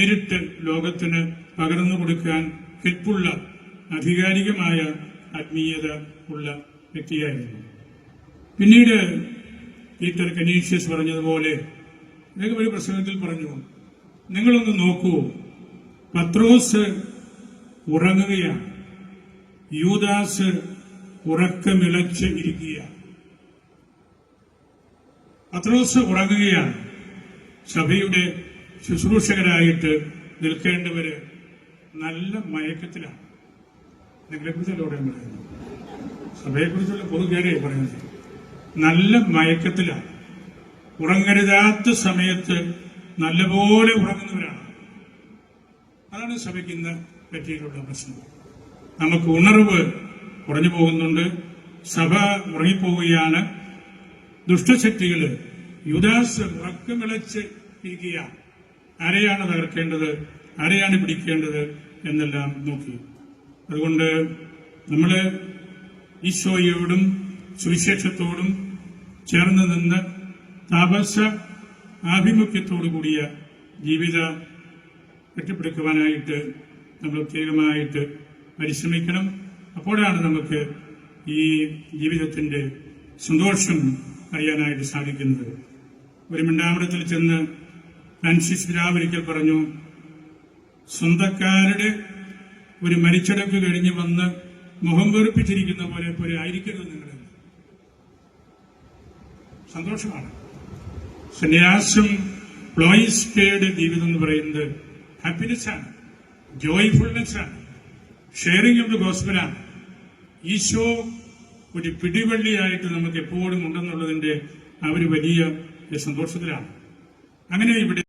നേരിട്ട് ലോകത്തിന് പകർന്നു കൊടുക്കാൻ കെൽപ്പുള്ള ആധികാരികമായ ആത്മീയത ഉള്ള വ്യക്തിയായിരുന്നു. പിന്നീട് പീറ്റർ കനീഷ്യസ് പറഞ്ഞതുപോലെ അദ്ദേഹം ഒരു പ്രസംഗത്തിൽ പറഞ്ഞു നിങ്ങളൊന്ന് നോക്കൂ പത്രോസ് ഉറങ്ങുകയാണ്. യൂദാസ് ഉറക്കമിളച്ച് ഇരിക്കുകയാണ്. പത്രോസ് ഉറങ്ങുകയാണ്. സഭയുടെ ശുശ്രൂഷകരായിട്ട് നിൽക്കേണ്ടവര് നല്ല മയക്കത്തിലാണ്. നിങ്ങളെക്കുറിച്ചല്ല ഇവിടെ പറയുന്നത്? സഭയെക്കുറിച്ചുള്ള പൊതുകാരെ പറയുന്നത്? നല്ല മയക്കത്തിലാണ്. ഉറങ്ങരുതാത്ത സമയത്ത് നല്ലപോലെ ഉറങ്ങുന്നവരാണ്. അതാണ് സഭയ്ക്ക് ഇന്ന് പറ്റിയിട്ടുള്ള പ്രശ്നം. നമുക്ക് ഉണർവ് കുറഞ്ഞു പോകുന്നുണ്ട്. സഭ ഉറങ്ങിപ്പോവുകയാണ്. ദുഷ്ടശക്തികൾ യുദാസ് ഉറക്കമിളച്ച് ഇരിക്കുക ആരെയാണ് തകർക്കേണ്ടത്? ആരെയാണ് പിടിക്കേണ്ടത് എന്നെല്ലാം നോക്കി. അതുകൊണ്ട് നമ്മൾ ഈശോയോടും സുവിശേഷത്തോടും ചേർന്ന് നിന്ന് താപസ ആഭിമുഖ്യത്തോടു കൂടിയ ജീവിത കെട്ടിപ്പടുക്കുവാനായിട്ട് നമ്മൾ പ്രത്യേകമായിട്ട് പരിശ്രമിക്കണം. അപ്പോഴാണ് നമുക്ക് ഈ ജീവിതത്തിന്റെ സന്തോഷം അറിയാനായിട്ട് സാധിക്കുന്നത്. ഒരു മിണ്ടാമടത്തിൽ ചെന്ന് ഫ്രാൻസിസ് ഒരിക്കൽ പറഞ്ഞു സ്വന്തക്കാരുടെ ഒരു മരിച്ചടക്ക് കഴിഞ്ഞ് വന്ന് മുഖം വെറുപ്പിച്ചിരിക്കുന്ന പോലെ പോലെ ആയിരിക്കരുത് നിങ്ങളെന്ന് സന്തോഷമാണ്. സന്യാസം പ്ലോയിസ്റ്റേഡ് ജീവിതം എന്ന് പറയുന്നത് ഹാപ്പിനെസ് ആണ് ജോയ്ഫുൾനെസ് ആണ് ഷെയറിംഗ് ഓഫ് ദ ഗോസ്ബലാണ് ഈശോ ഒരു പിടിവള്ളിയായിട്ട് നമുക്ക് എപ്പോഴും ഉണ്ടെന്നുള്ളതിന്റെ ആ ഒരു വലിയ സന്തോഷത്തിലാണ്. അങ്ങനെ ഇവിടെ